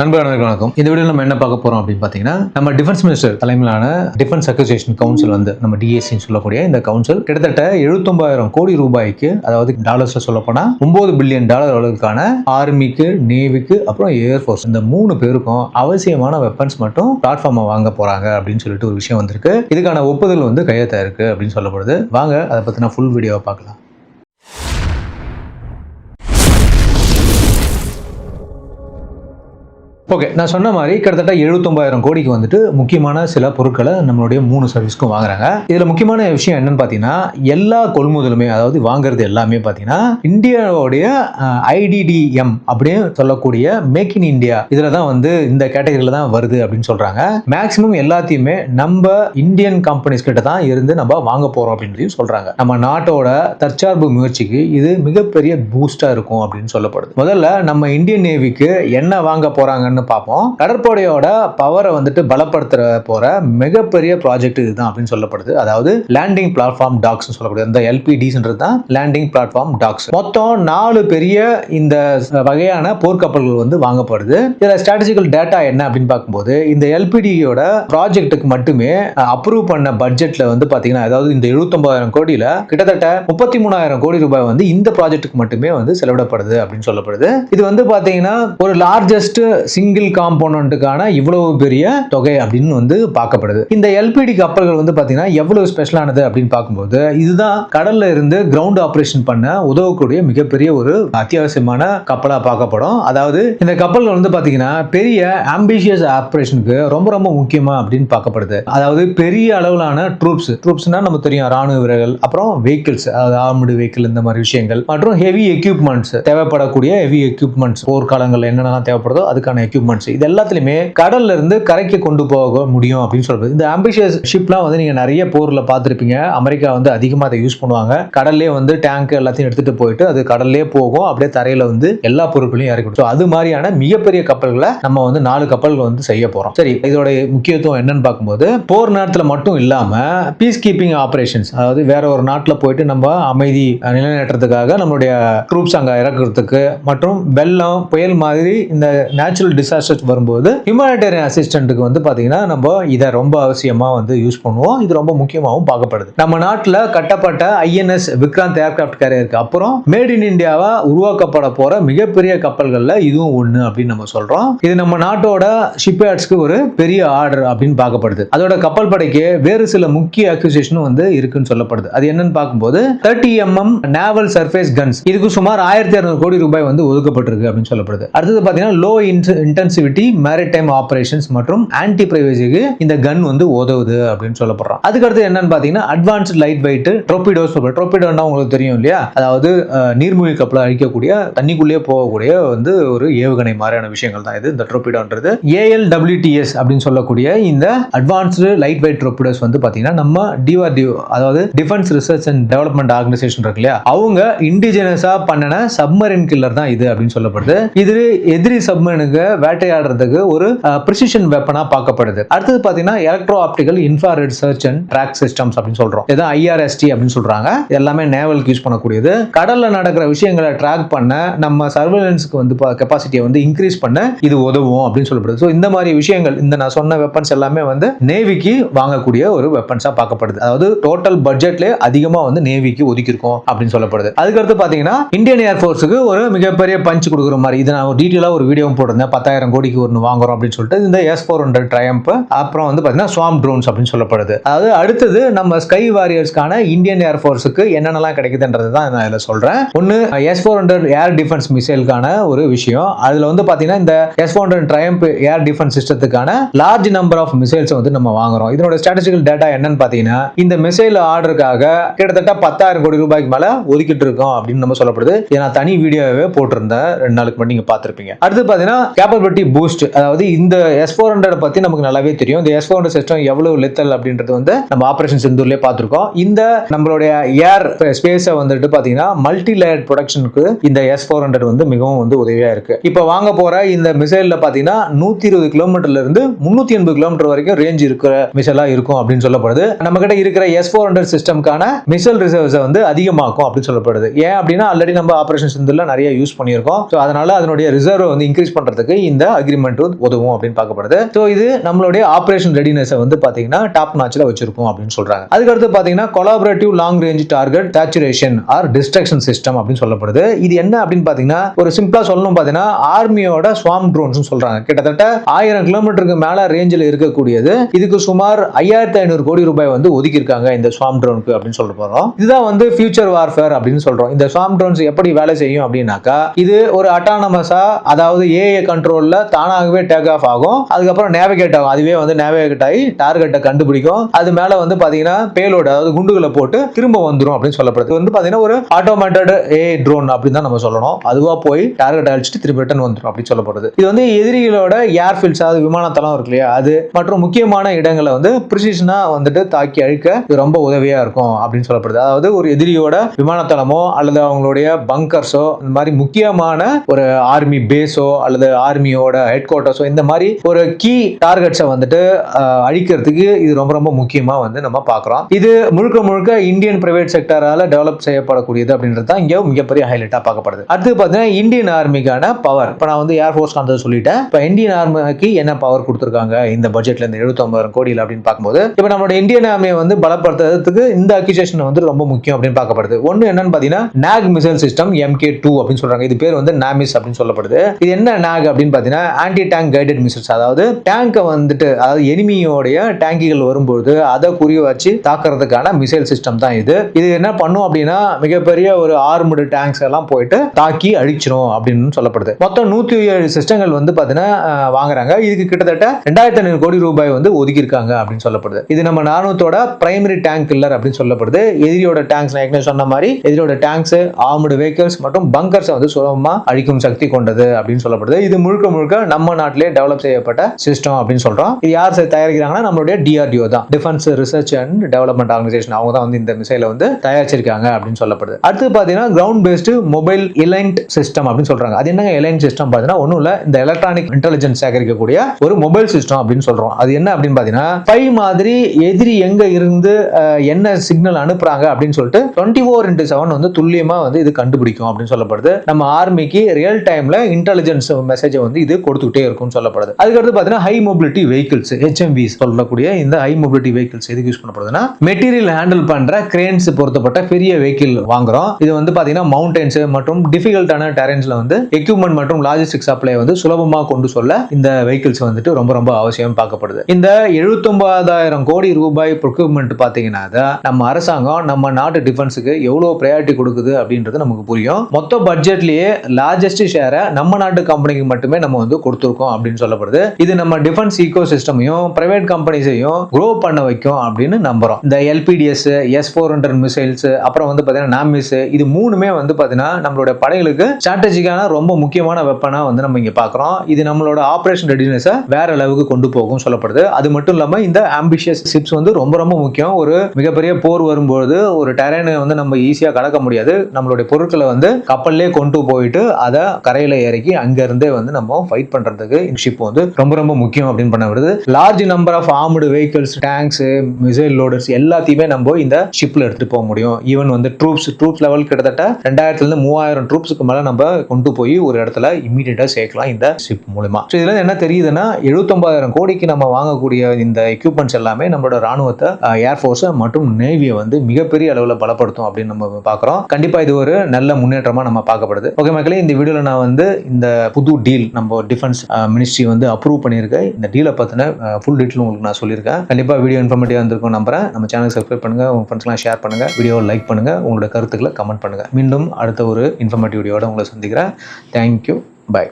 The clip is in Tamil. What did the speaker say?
நண்பர்களுக்கு வணக்கம். இந்த வீடியோ நம்ம என்ன பார்க்க போறோம் அப்படின்னு பார்த்தீங்கன்னா நம்ம டிஃபென்ஸ் மினிஸ்டர் தலைமையிலான டிஃபென்ஸ் அசோசியேஷன் கவுன்சில் வந்து நம்ம டிஎஸ்சின்னு சொல்லக்கூடிய இந்த கவுன்சில் கிட்டத்தட்ட எழுபத்தொன்பதாயிரம் கோடி ரூபாய்க்கு அதாவது டாலர்ஸ்ல சொல்ல போனா ஒன்பது பில்லியன் டாலர் அளவுக்கான ஆர்மிக்கு நேவிக்கு அப்புறம் ஏர்ஃபோர்ஸ் இந்த மூணு பேருக்கும் அவசியமான வெப்பன்ஸ் மட்டும் பிளாட்ஃபார்மை வாங்க போறாங்க அப்படின்னு சொல்லிட்டு ஒரு விஷயம் வந்திருக்கு. இதுக்கான ஒப்புதல் வந்து கையெழுத்தா இருக்கு அப்படின்னு சொல்லப்படுது. வாங்க அதை பத்தின ஃபுல் வீடியோவை பார்க்கலாம். ஓகே நான் சொன்ன மாதிரி கிட்டத்தட்ட எழுபத்தொம்பதாயிரம் கோடிக்கு வந்துட்டு முக்கியமான சில பொருட்களை நம்மளுடைய மூணு சர்வீஸ்க்கும் வாங்குறாங்க. இதில் முக்கியமான விஷயம் என்னன்னு பார்த்தீங்கன்னா எல்லா கொள்முதலுமே அதாவது வாங்குறது எல்லாமே பார்த்தீங்கன்னா இந்தியாவுடைய ஐடிடிஎம் அப்படின்னு சொல்லக்கூடிய மேக் இன் இந்தியா இதில் தான் வந்து இந்த கேட்டகரியில் தான் வருது அப்படின்னு சொல்கிறாங்க மேக்ஸிமம் எல்லாத்தையுமே நம்ம இந்தியன் கம்பெனிஸ் கிட்ட தான் இருந்து நம்ம வாங்க போகிறோம் அப்படின்றதையும் சொல்கிறாங்க நம்ம நாட்டோட தற்சார்பு முயற்சிக்கு இது மிகப்பெரிய பூஸ்டாக இருக்கும் அப்படின்னு சொல்லப்படுது. முதல்ல நம்ம இந்தியன் நேவிக்கு என்ன வாங்க போகிறாங்கன்னு பார்ப்போம். கடற்படையோட பவரை வந்துட்டு பலப்படுத்துற போற மிகப்பெரிய ப்ராஜெக்ட் இதுதான் அப்படின்னு சொல்லப்படுது. அதாவது லேண்டிங் பிளாட்ஃபார்ம் டாக்ஸ் சொல்லக்கூடிய இந்த எல்பிடிஸ்ன்றது தான் லேண்டிங் பிளாட்ஃபார்ம் டாக்ஸ் மொத்தம் நாலு பெரிய இந்த வகையான போர்க்கப்பல்கள் வந்து வாங்கப்படுது. இதில் ஸ்ட்ராட்டஜிக்கல் டேட்டா என்ன அப்படின்னு பார்க்கும்போது இந்த எல்பிடியோட ப்ராஜெக்ட்டுக்கு மட்டுமே அப்ரூவ் பண்ண பட்ஜெட்ல வந்து பாத்தீங்கன்னா அதாவது இந்த எழுபத்தொன்பதாயிரம் கோடியில கிட்டத்தட்ட முப்பத்தி மூணாயிரம் கோடி ரூபாய் வந்து இந்த ப்ராஜெக்ட்டுக்கு மட்டுமே வந்து செலவிடப்படுது அப்படின்னு சொல்லப்படுது. இது வந்து பாத்தீங்கன்னா ஒரு லார்ஜஸ்ட் சிங்கிள் காம்போனண்ட்டுக்கான இவ்வளவு பெரிய தொகை அப்படின்னு வந்து பார்க்கப்படுது. இந்த எல்பிடி கப்பல்கள் வந்து பார்த்தீங்கன்னா எவ்வளவு ஸ்பெஷலானது அப்படின்னு பார்க்கும்போது இதுதான் கடல்ல இருந்து கிரவுண்ட் ஆபரேஷன் பண்ண உதவக்கூடிய மிகப்பெரிய ஒரு அத்தியாவசியமான கப்பலாக பார்க்கப்படும். அதாவது இந்த கப்பல்கள் வந்து பார்த்தீங்கன்னா பெரிய ஆம்பிஷியஸ் ஆபரேஷனுக்கு ரொம்ப ரொம்ப முக்கியமா அப்படின்னு பார்க்கப்படுது. அதாவது பெரிய அளவிலான ட்ரூப்ஸ் ட்ரூப்ஸ்னா நம்ம தெரியும் ராணுவ வீரர்கள் அப்புறம் வெஹிக்கிள்ஸ் அதாவது ஆர்மடு வெஹிக்கிள் இந்த மாதிரி விஷயங்கள் மற்றும் ஹெவி எக்யூப்மெண்ட்ஸ் தேவைப்படக்கூடிய ஹெவி எக்யூப்மெண்ட்ஸ் போர்க்காலங்கள் என்னென்னலாம் தேவைப்படுதோ அதுக்கான எக்யூப் எக்யூப்மெண்ட்ஸ் இது எல்லாத்துலயுமே கடல்ல இருந்து கரைக்கு கொண்டு போக முடியும் அப்படின்னு சொல்றது. இந்த ஆம்பிஷியஸ் ஷிப்லாம் வந்து நீங்க நிறைய போர்ல பார்த்துருப்பீங்க. அமெரிக்கா வந்து அதிகமாக அதை யூஸ் பண்ணுவாங்க. கடல்லே வந்து டேங்க் எல்லாத்தையும் எடுத்துட்டு போயிட்டு அது கடல்லே போகும். அப்படியே தரையில வந்து எல்லா பொருட்களையும் இறக்கி அது மாதிரியான மிகப்பெரிய கப்பல்களை நம்ம வந்து நாலு கப்பல்கள் வந்து செய்ய போறோம். சரி இதோட முக்கியத்துவம் என்னன்னு பார்க்கும்போது போர் நேரத்தில் மட்டும் இல்லாம பீஸ் கீப்பிங் ஆபரேஷன்ஸ் அதாவது வேற ஒரு நாட்டில் போயிட்டு நம்ம அமைதி நிலைநாட்டுறதுக்காக நம்மளுடைய ட்ரூப்ஸ் அங்கே இறக்குறதுக்கு மற்றும் வெள்ளம் புயல் மாதிரி இந்த நேச்சுரல் டிசாஸ்டர்ஸ் வரும்போது ஹியூமனிடேரியன் அசிஸ்டன்ட்டுக்கு வந்து பார்த்தீங்கன்னா நம்ம இதை ரொம்ப அவசியமாக வந்து யூஸ் பண்ணுவோம். இது ரொம்ப முக்கியமாகவும் பார்க்கப்படுது. நம்ம நாட்டில் கட்டப்பட்ட ஐஎன்எஸ் விக்ராந்த் ஏர்கிராஃப்ட் கேரியருக்கு அப்புறம் மேட் இன் இந்தியாவா உருவாக்கப்பட போற மிகப்பெரிய கப்பல்களில் இதுவும் ஒன்று அப்படின்னு நம்ம சொல்றோம். இது நம்ம நாட்டோட ஷிப்யார்ட்ஸ்க்கு ஒரு பெரிய ஆர்டர் அப்படின்னு பார்க்கப்படுது. அதோட கப்பல் படைக்கு வேறு சில முக்கிய அக்யூசேஷனும் வந்து இருக்குன்னு சொல்லப்படுது. அது என்னன்னு பார்க்கும்போது thirty mm naval surface guns இதுக்கு சுமார் ஆயிரத்தி இரநூறு கோடி ரூபாய் வந்து ஒதுக்கப்பட்டிருக்கு அப்படின்னு சொல்லப்படுது. அடுத்தது பார்த்தீங்கன்னா லோ இன்டென்சிவிட்டி மேரிடைம் ஆபரேஷன்ஸ் மற்றும் ஆன்டி பிரைவேசிக்கு இந்த கன் வந்து உதவுது அப்படின்னு சொல்லப்படுறோம் அதுக்கு அடுத்து என்னன்னு பார்த்தீங்கன்னா அட்வான்ஸ்ட் லைட் வெயிட் ட்ரோபிடோஸ் ட்ரோபிடோன்னா உங்களுக்கு தெரியும் இல்லையா? அதாவது நீர்மூழ்கி கப்பலை அழிக்கக்கூடிய தண்ணிக்குள்ளேயே போகக்கூடிய வந்து ஒரு ஏவுகணை மாதிரியான விஷயங்கள் தான் இது இந்த ட்ரோபிடோன்றது ஏஎல்டபிள்யூடிஎஸ் அப்படின்னு சொல்லக்கூடிய இந்த அட்வான்ஸ்டு லைட் வெயிட் ட்ரோபிடோஸ் வந்து பாத்தீங்கன்னா நம்ம டிஆர்டிஓ அதாவது defence research and development organisation இருக்கு இல்லையா? அவங்க இண்டிஜினஸா பண்ணின சப்மரின் கில்லர் தான் இது அப்படின்னு சொல்லப்படுது. இது எதிரி சப்மரினுக்கு வேட்டையாடுறதுக்கு ஒரு ப்ரிசிஷன் வெப்பனா பார்க்கப்படுது. அடுத்தது பார்த்தீங்கன்னா electro optical infrared search and track systems அப்படின்னு சொல்றோம். இது ஐஆர்எஸ்டி அப்படின்னு சொல்றாங்க. எல்லாமே நேவலுக்கு யூஸ் பண்ணக்கூடியது. கடல்ல நடக்கிற விஷயங்களை ட்ராக் பண்ண நம்ம சர்வேலன்ஸுக்கு வந்து கெப்பாசிட்டியை வந்து இன்க்ரீஸ் பண்ண இது உதவும் அப்படின்னு சொல்லப்படுது. ஸோ இந்த மாதிரி விஷயங்கள் இந்த நான் சொன்ன வெப்பன்ஸ் எல்லாமே வந்து நேவிக்கு வாங்கக்கூடிய ஒரு வெப்பன்ஸா பார்க்கப்படுது. அதாவது டோட்டல் பட்ஜெட்ல அதிகமா வந்து நேவிக்கு ஒதுக்கியிருக்கோம் அப்படின்னு சொல்லப்படுது. அதுக்கடுத்து பாத்தீங்கன்னா இந்தியன் ஏர்ஃபோர்ஸுக்கு ஒரு மிகப்பெரிய பஞ்ச் கொடுக்குற மாதிரி இது நான் டீட்டெயிலாக ஒரு வீடியோ போட்டிருந்தேன். பத்தாயிரம் கோடிக்கு ஒன்று வாங்குறோம் அப்படின்னு சொல்லிட்டு இந்த எஸ் ஃபோர் ஹண்ட்ரட் ட்ரையம்ப் அப்புறம் வந்து பார்த்தீங்கன்னா ஸ்வாம் ட்ரோன்ஸ் அப்படின்னு சொல்லப்படுது. அதாவது அடுத்தது நம்ம ஸ்கை வாரியர்ஸ்க்கான இந்தியன் ஏர்ஃபோர்ஸுக்கு என்னென்னலாம் கிடைக்குதுன்றது தான் நான் இதில் சொல்கிறேன் ஒன்று S four hundred air defence மிசைலுக்கான ஒரு விஷயம். அதில் வந்து பார்த்தீங்கன்னா இந்த S four hundred triumph air defence சிஸ்டத்துக்கான large number of missiles வந்து நம்ம வாங்குறோம். இதனோட ஸ்ட்ராட்டஜிக்கல் டேட்டா என்னன்னு பார்த்தீங்கன்னா இந்த மிசைல் ஆர்டருக்காக கிட்டத்தட்ட பத்தாயிரம் கோடி ரூபாய்க்கு மேல ஒதுக்கிட்டு இருக்கோம் அப்படின்னு நம்ம சொல்லப்படுது. இதை நான் தனி வீடியோவே போட்டிருந்தேன். ரெண்டு நாளுக்கு முன்னாடி நீங்க பார்த்துருப்பீங்க. அடுத்து பார்த்தீங்கன்னா கேப்பபிலிட்டி பூஸ்ட் அதாவது இந்த எஸ் ஃபோர் ஹண்ட்ரட் பத்தி நமக்கு நல்லாவே தெரியும். இந்த எஸ் ஃபோர் ஹண்ட்ரட் சிஸ்டம் எவ்வளவு லெத்தல் அப்படின்றது வந்து நம்ம ஆபரேஷன் செந்தூர்லயே பார்த்திருக்கோம். இந்த நம்மளுடைய ஏர் ஸ்பேஸை வந்துட்டு பாத்தீங்கன்னா மல்டி லேயர் ப்ரொடக்ஷனுக்கு இந்த எஸ் ஃபோர் ஹண்ட்ரட் வந்து மிகவும் வந்து உதவியா இருக்கு. இப்போ வாங்க போற இந்த மிசைல்ல பாத்தீங்கன்னா நூத்தி இருபது கிலோமீட்டர்ல இருந்து முன்னூத்தி எண்பது கிலோமீட்டர் வரைக்கும் ரேஞ்ச் இருக்கிற மிசைலா இருக்கும் அப்படின்னு சொல்லப்படுது. நம்ம கிட்ட இருக்கிற எஸ் ஃபோர் ஹண்ட்ரட் சிஸ்டம்க்கான மிசைல் ரிசர்வ்ஸை வந்து அதிகமாக்கும் அப்படின்னு சொல்லப்படுது. ஏன் அப்படின்னா ஆல்ரெடி நம்ம ஆபரேஷன் சிந்தூர்ல நிறைய யூஸ் பண்ணியிருக்கோம். ஸோ அதனால அதனுடைய ரிசர்வ் வந்து இன்க்ரீஸ் பண்றதுக்கு இந்த இந்த அக்ரிமெண்ட் உதவும் அப்படின்னு பார்க்கப்படுது. ஸோ இது நம்மளுடைய ஆப்ரேஷன் ரெடினஸை வந்து பாத்தீங்கன்னா டாப் நாச்சில் வச்சிருக்கோம் அப்படின்னு சொல்றாங்க. அதுக்கடுத்து பாத்தீங்கன்னா collaborative long range target saturation or destruction system அப்படின்னு சொல்லப்படுது. இது என்ன அப்படின்னு பாத்தீங்கன்னா ஒரு சிம்பிளா சொல்லணும் பாத்தீங்கன்னா ஆர்மியோட ஸ்வாம் ட்ரோன்ஸ் சொல்றாங்க. கிட்டத்தட்ட ஆயிரம் கிலோமீட்டருக்கு மேல ரேஞ்சில் இருக்கக்கூடியது. இதுக்கு சுமார் ஐயாயிரத்தி ஐநூறு கோடி ரூபாய் வந்து ஒதுக்கியிருக்காங்க இந்த ஸ்வாம் ட்ரோனுக்கு அப்படின்னு சொல்ல போறோம். இதுதான் வந்து ஃபியூச்சர் வார்ஃபேர் அப்படின்னு சொல்றோம். இந்த ஸ்வாம் ட்ரோன்ஸ் எப்படி வேலை செய்யும் அப்படின்னாக்கா இது ஒரு அட்டானமஸா அதாவது ஏஏ கண்ட்ரோல் கண்ட்ரோல்ல தானாகவே டேக் ஆஃப் ஆகும். அதுக்கப்புறம் நேவிகேட் ஆகும். அதுவே வந்து நேவிகேட் ஆகி டார்கெட்டை கண்டுபிடிக்கும். அது மேல வந்து பாத்தீங்கன்னா பேலோட அதாவது குண்டுகளை போட்டு திரும்ப வந்துடும் அப்படின்னு சொல்லப்படுது. வந்து பாத்தீங்கன்னா ஒரு ஆட்டோமேட்டட் ஏ ட்ரோன் அப்படின்னு தான் நம்ம சொல்லணும். அதுவா போய் டார்கெட் அழிச்சிட்டு திரும்ப ரிட்டர்ன் வந்துடும் அப்படின்னு சொல்லப்படுது. இது வந்து எதிரிகளோட ஏர்ஃபீல்ட்ஸ் அதாவது விமானத்தளம் இருக்கு இல்லையா? அது மற்றும் முக்கியமான இடங்களை வந்து ப்ரிசிஷனா வந்துட்டு தாக்கி அழிக்க இது ரொம்ப உதவியா இருக்கும் அப்படின்னு சொல்லப்படுது. அதாவது ஒரு எதிரியோட விமானத்தளமோ அல்லது அவங்களுடைய பங்கர்ஸோ இந்த மாதிரி முக்கியமான ஒரு ஆர்மி பேஸோ அல்லது ஆர்மி கம்பெனியோட ஹெட் குவார்ட்டர்ஸோ இந்த மாதிரி ஒரு கீ டார்கெட்ஸை வந்துட்டு அழிக்கிறதுக்கு இது ரொம்ப ரொம்ப முக்கியமாக வந்து நம்ம பார்க்குறோம். இது முழுக்க முழுக்க இந்தியன் பிரைவேட் செக்டரால் டெவலப் செய்யப்படக்கூடியது அப்படின்றது தான் இங்கே மிகப்பெரிய ஹைலைட்டாக பார்க்கப்படுது. அடுத்து பார்த்தீங்கன்னா இந்தியன் ஆர்மிக்கான பவர் இப்போ நான் வந்து ஏர்ஃபோர்ஸ் காந்தது சொல்லிட்டேன். இப்போ இந்தியன் ஆர்மிக்கு என்ன பவர் கொடுத்துருக்காங்க? இந்த பட்ஜெட்ல இந்த எழுபத்தொம்பதாயிரம் கோடியில் அப்படின்னு பார்க்கும்போது இப்போ நம்மளோட இந்தியன் ஆர்மியை வந்து பலப்படுத்துறதுக்கு இந்த அக்யூசேஷன் வந்து ரொம்ப முக்கியம் அப்படின்னு பார்க்கப்படுது. ஒன்று என்னன்னு பார்த்தீங்கன்னா Nag missile system MK two அப்படின்னு சொல்றாங்க. இது பேர் வந்து நாமிஸ் அப்படின்னு சொல்லப்படுது. இது என்ன நாக் அப்படின்னு பார்த்தீங்கன்னா ஆன்டி டேங்க் கைடட் மிசைல்ஸ் அதாவது டேங்கை வந்துட்டு அதாவது எனிமியோடைய டேங்கிகள் வரும்போது அதை குறி வச்சு தாக்குறதுக்கான மிசைல் சிஸ்டம் தான் இது. இது என்ன பண்ணும் அப்படின்னா மிகப்பெரிய ஒரு ஆர்முடு டேங்க்ஸ் எல்லாம் போயிட்டு தாக்கி அழிச்சிரும் அப்படின்னு சொல்லப்படுது. மொத்தம் நூத்தி ஏழு சிஸ்டங்கள் வந்து பார்த்தீங்கன்னா வாங்குறாங்க. இதுக்கு கிட்டத்தட்ட ரெண்டாயிரத்தி ஐநூறு கோடி ரூபாய் வந்து ஒதுக்கி இருக்காங்க அப்படின்னு சொல்லப்படுது. இது நம்ம நானூத்தோட பிரைமரி டேங்க் கில்லர் அப்படின்னு சொல்லப்படுது. எதிரியோட டேங்க்ஸ் நான் ஏற்கனவே சொன்ன மாதிரி எதிரியோட டேங்க்ஸ் ஆர்முடு வெஹிக்கிள்ஸ் மற்றும் பங்கர்ஸை வந்து சுலபமாக அழிக்கும் சக்தி கொண்டது அப்படின்னு சொல்லப்படுது. இது முழுக்க முழுக்க நம்ம நாட்டிலே டெவலப் செய்யப்பட்ட சிஸ்டம் அப்படின்னு சொல்றோம். இது யார் தயாரிக்கிறாங்கன்னா நம்மளுடைய டிஆர்டிஓ தான். Defence research and development organisation அவங்க தான் வந்து இந்த மிசைலை வந்து தயாரிச்சிருக்காங்க அப்படின்னு சொல்லப்படுது. அடுத்து பார்த்தீங்கன்னா ground based mobile ELINT system அப்படின்னு சொல்றாங்க. அது என்னங்க இலைன்ட் சிஸ்டம் பார்த்தீங்கன்னா ஒன்றும் இல்லை. இந்த எலக்ட்ரானிக் இன்டெலிஜென்ஸ் சேகரிக்கக்கூடிய ஒரு மொபைல் சிஸ்டம் அப்படின்னு சொல்றோம். அது என்ன அப்படின்னு பார்த்தீங்கன்னா பை மாதிரி எதிரி எங்க இருந்து என்ன சிக்னல் அனுப்புறாங்க அப்படின்னு சொல்லிட்டு டுவெண்ட்டி ஃபோர் இன்ட்டு செவன் வந்து துல்லியமா வந்து இது கண்டுபிடிக்கும் அப்படின்னு சொல்லப்படுது. நம்ம ஆர்மிக்கு ரியல் டைம்ல இன்டெலிஜென்ஸ் மெசேஜை வந்து வந்து இது கொடுத்துக்கிட்டே இருக்கும்னு சொல்லப்படுது. அதுக்கடுத்து பார்த்தீங்கன்னா ஹை மொபிலிட்டி வெஹிக்கிள்ஸ் ஹெச்எம்பி சொல்லக்கூடிய இந்த ஹை மொபிலிட்டி வெஹிக்கிள்ஸ் எதுக்கு யூஸ் பண்ணப்படுதுன்னா மெட்டீரியல் ஹேண்டில் பண்ற கிரேன்ஸ் பொருத்தப்பட்ட பெரிய வெஹிக்கிள் வாங்குறோம். இது வந்து பாத்தீங்கன்னா மவுண்டன்ஸ் மற்றும் டிஃபிகல்ட்டான டெரன்ஸ்ல வந்து எக்யூப்மெண்ட் மற்றும் லாஜிஸ்டிக் சப்ளை வந்து சுலபமா கொண்டு சொல்ல இந்த வெஹிக்கிள்ஸ் வந்துட்டு ரொம்ப ரொம்ப அவசியம் பார்க்கப்படுது. இந்த எழுபத்தொன்பதாயிரம் கோடி ரூபாய் ப்ரொக்யூப்மெண்ட் பாத்தீங்கன்னா நம்ம அரசாங்கம் நம்ம நாட்டு டிஃபென்ஸுக்கு எவ்வளவு ப்ரையாரிட்டி கொடுக்குது அப்படின்றது நமக்கு புரியும். மொத்த பட்ஜெட்லயே லார்ஜஸ்ட் ஷேரை நம்ம நாட்டு கம்பெனிக்கு மட்டுமே நம்ம வந்து கொடுத்துருக்கோம் அப்படின்னு சொல்லப்படுது. இது நம்ம டிஃபென்ஸ் ஈகோ சிஸ்டமையும் பிரைவேட் கம்பெனிஸையும் க்ரோ பண்ண வைக்கும் அப்படின்னு நம்புறோம். இந்த LPTS S four hundred missiles அப்புறம் வந்து பார்த்தீங்கன்னா நாமிஸ் இது மூணுமே வந்து பார்த்தீங்கன்னா நம்மளோட படைகளுக்கு ஸ்ட்ராட்டஜிக்கான ரொம்ப முக்கியமான வெப்பனா வந்து நம்ம இங்க பார்க்குறோம் இது நம்மளோட ஆப்ரேஷன் ரெடினஸை வேற அளவுக்கு கொண்டு போகும் சொல்லப்படுது. அது மட்டும் இல்லாம இந்த ஆம்பிஷியஸ் சிப்ஸ் வந்து ரொம்ப ரொம்ப முக்கியம். ஒரு மிகப்பெரிய போர் வரும்போது ஒரு டெரைனை வந்து நம்ம ஈஸியாக கடக்க முடியாது. நம்மளுடைய பொருட்களை வந்து கப்பல்லே கொண்டு போயிட்டு அதை கரையில இறக்கி அங்க இருந்தே வந்து நம்ம ஃபைட் பண்றதுக்கு இந்த ஷிப் வந்து ரொம்ப ரொம்ப முக்கியம் அப்படின்னு பண்ண வருது. Large number of armoured vehicles tanks missile loaders எல்லாத்தையுமே நம்ம இந்த ஷிப்ல எடுத்துட்டு போக முடியும். ஈவன் வந்து ட்ரூப்ஸ் ட்ரூப்ஸ் லெவல் கிட்டத்தட்ட ரெண்டாயிரத்துல இருந்து மூவாயிரம் ட்ரூப்ஸ்க்கு மேல நம்ம கொண்டு போய் ஒரு இடத்துல இம்மீடியட்டா சேர்க்கலாம் இந்த ஷிப் மூலமா ஸோ இதுல என்ன தெரியுதுன்னா எழுபத்தொன்பதாயிரம் கோடிக்கு நம்ம வாங்கக்கூடிய இந்த எக்யூப்மெண்ட்ஸ் எல்லாமே நம்மளோட ராணுவத்தை ஏர்ஃபோர்ஸை மற்றும் நேவியை வந்து மிகப்பெரிய அளவில் பலப்படுத்தும் அப்படின்னு நம்ம பார்க்குறோம். கண்டிப்பா இது ஒரு நல்ல முன்னேற்றமா நம்ம பார்க்கப்படுது. ஓகே மக்களே இந்த வீடியோல நான் வந்து இந்த புது டீல் நம்ம டிஃபென்ஸ் மினிஸ்ட்ரி uh, வந்து அப்ரூவ் பண்ணியிருக்கேன் இந்த டீலை பற்றின ஃபுல் டீட்டெயில் உங்களுக்கு நான் சொல்லியிருக்கேன். கண்டிப்பாக வீடியோ இன்ஃபர்மேட்டிவா இருந்திருக்கும் நம்புறேன். நம்ம சேனல் சப்ஸ்கிரைப் பண்ணுங்கள் உங்கள் ஃப்ரெண்ட்ஸ்லாம் ஷேர் பண்ணுங்கள் வீடியோ லைக் பண்ணுங்கள் உங்களோட கருத்துக்களை கமெண்ட் பண்ணுங்கள் மீண்டும் அடுத்த ஒரு இன்ஃபர்மேட்டிவ் வீடியோட உங்களை சந்திக்கிறேன். Thank you bye